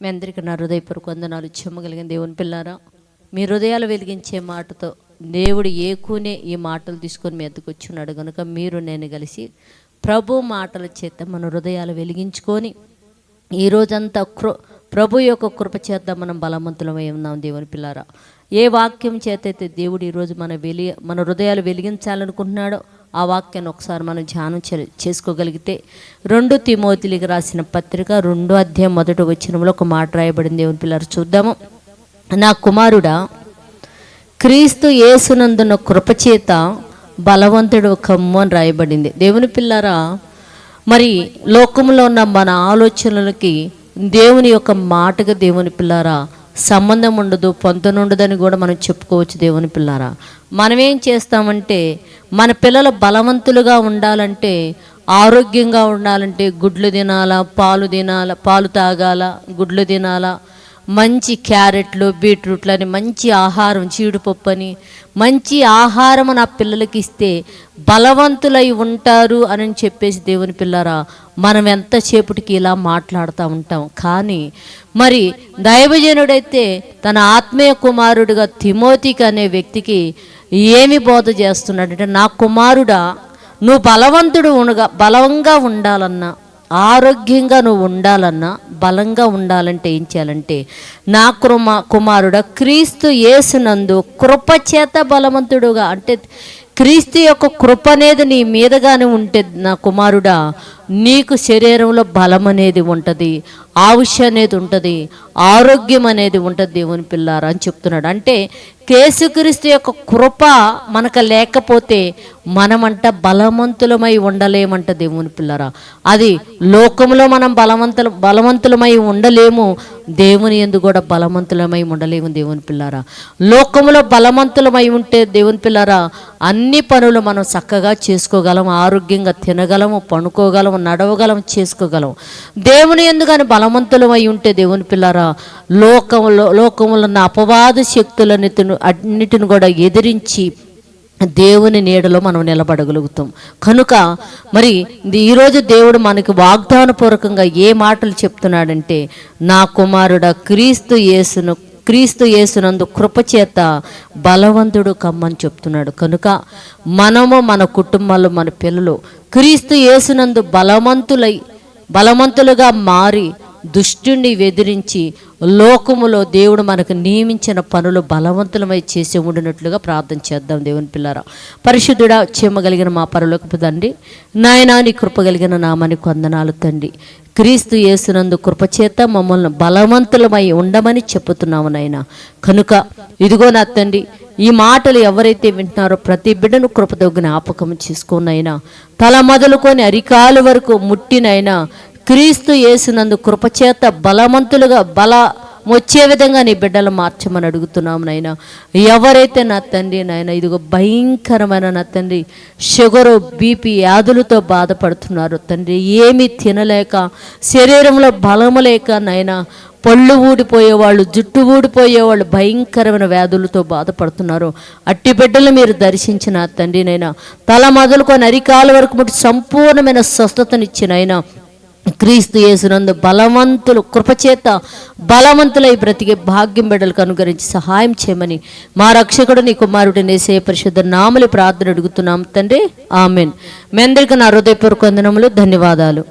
మీ అందరికీ నా హృదయపూర్వక వందనాలు చెమ్మగలిగిన దేవుని పిల్లారా. మీ హృదయాలు వెలిగించే మాటతో దేవుడు ఏకూనే ఈ మాటలు తీసుకొని మీ ఎద్దకు వచ్చున్నాడు కనుక మీరు నేను కలిసి ప్రభు మాటల చేత మన హృదయాలు వెలిగించుకొని ఈ రోజంతా కృ ప్రభు యొక్క కృప చేత మనం బలవంతులమై ఉన్నాం దేవుని పిల్లారా. ఏ వాక్యం చేత అయితే దేవుడు ఈరోజు మన వెలి మన హృదయాలు వెలిగించాలనుకుంటున్నాడో ఆ వాక్యాన్ని ఒకసారి మనం ధ్యానం చే- చేసుకోగలిగితే రెండు తిమోతిలికి రాసిన పత్రిక రెండో అధ్యాయం మొదటి వచ్చినంలో ఒక మాట రాయబడింది. దేవుని పిల్లలు చూద్దాము. నా కుమారుడా క్రీస్తు యేసునందున్న కృపచేత బలవంతుడు కమ్ము అని రాయబడింది. దేవుని పిల్లరా మరి లోకంలో ఉన్న మన ఆలోచనలకి దేవుని యొక్క మాటగా దేవుని పిల్లారా సంబంధం ఉండదు పొంతనుండదని కూడా మనం చెప్పుకోవచ్చు దేవుని పిల్లారా. మనం ఏం చేస్తామంటే మన పిల్లలు బలవంతులుగా ఉండాలంటే ఆరోగ్యంగా ఉండాలంటే గుడ్లు తినాలా పాలు తినాలా పాలు తాగాల గుడ్లు తినాలా మంచి క్యారెట్లు బీట్రూట్లు అని మంచి ఆహారం జీడిపప్పు అని మంచి ఆహారం నా పిల్లలకి ఇస్తే బలవంతులై ఉంటారు అని చెప్పేసి దేవుని పిల్లరా మనం ఎంతసేపటికి ఇలా మాట్లాడుతూ ఉంటాం. కానీ మరి దైవజనుడైతే తన ఆత్మీయ కుమారుడిగా తిమోతికి అనే వ్యక్తికి ఏమి బోధ చేస్తున్నాడంటే నా కుమారుడా నువ్వు బలవంతుడు ఉండగా బలంగా ఉండాలన్నా ఆరోగ్యంగా నువ్వు ఉండాలన్నా బలంగా ఉండాలంటే ఏం చేయాలంటే నా కుమ కుమారుడ క్రీస్తు యేసునందు కృపచేత బలవంతుడుగా అంటే క్రీస్తు యొక్క కృప అనేది నీ మీదగానే ఉంటే నా కుమారుడా నీకు శరీరంలో బలం అనేది ఉంటుంది ఆవుష్య అనేది ఉంటుంది ఆరోగ్యం అనేది ఉంటుంది దేవుని పిల్లారా అని చెప్తున్నాడు. అంటే కేసుక్రీస్తు యొక్క కృప మనకు లేకపోతే మనమంట బలవంతులమై ఉండలేమంట దేవుని పిల్లరా. అది లోకంలో మనం బలవంతుల బలవంతులమై ఉండలేము దేవుని ఎందు కూడా బలవంతులమై ఉండలేము దేవుని పిల్లారా. లోకంలో బలవంతులమై ఉంటే దేవుని పిల్లారా అన్ని పనులు మనం చక్కగా చేసుకోగలం ఆరోగ్యంగా తినగలము పనుకోగలము నడవగలం చేసుకోగలం. దేవుని ఎందుకని బలవంతులమై ఉంటే దేవుని పిల్లారా లోకంలో లోకంలో ఉన్న అపవాద శక్తులని అన్నిటిని కూడా ఎదిరించి దేవుని నీడలో మనం నిలబడగలుగుతాం. కనుక మరి ఇది ఈరోజు దేవుడు మనకి వాగ్దానపూర్వకంగా ఏ మాటలు చెప్తున్నాడంటే నా కుమారుడ క్రీస్తు యేసును క్రీస్తు యేసునందు కృపచేత బలవంతుడు కమ్మని చెప్తున్నాడు. కనుక మనము మన కుటుంబాలు మన పిల్లలు క్రీస్తు యేసునందు బలవంతులై బలవంతులుగా మారి దుష్టుని వెదిరించి లోకములో దేవుడు మనకు నియమించిన పనులు బలవంతులమై చేసి ఉండినట్లుగా ప్రార్థన చేద్దాం దేవుని పిల్లరా. పరిశుద్ధుడా చెమ్మగలిగిన మా పరులకు తండ్రి నాయనా నీ కృప నామాని కొందనాలు తండ్రి. క్రీస్తు యేసునందు కృపచేత మమ్మల్ని బలవంతులమై ఉండమని చెప్పుతున్నాము నాయన. కనుక ఇదిగో నా తండ్రి ఈ మాటలు ఎవరైతే వింటున్నారో ప్రతి బిడ్డను కృపతో జ్ఞాపకం చేసుకున్నైనా తల మొదలుకొని అరికాలు వరకు ముట్టినైనా క్రీస్తు యేసునందు కృపచేత బలవంతులుగా బల వచ్చే విధంగా నీ బిడ్డలు మార్చమని అడుగుతున్నాము నాయన. ఎవరైతే నా తండ్రి నాయన ఇదిగో భయంకరమైన నా తండ్రి షుగరు బీపీ వ్యాధులతో బాధపడుతున్నారు తండ్రి ఏమీ తినలేక శరీరంలో బలము లేక నాయన పళ్ళు ఊడిపోయేవాళ్ళు జుట్టు ఊడిపోయేవాళ్ళు భయంకరమైన వ్యాధులతో బాధపడుతున్నారు. అట్టి బిడ్డలు మీరు దర్శించిన తండ్రి నైనా తల మొదలుకొని అరికాల వరకు ముట్టి సంపూర్ణమైన స్వస్థతనిచ్చినైనా క్రీస్తు యేసునందు బలవంతులు కృపచేత బలవంతులై బ్రతికే భాగ్యం బిడ్డలకు అనుగ్రహించి సహాయం చేయమని మా రక్షకుడు నీ కుమారుడు నేసే పరిశుద్ధ నామలి ప్రార్థన అడుగుతున్నాం తండ్రి. ఆమెన్. మీ అందరికీ నా హృదయపూర్వక వందనములు ధన్యవాదాలు.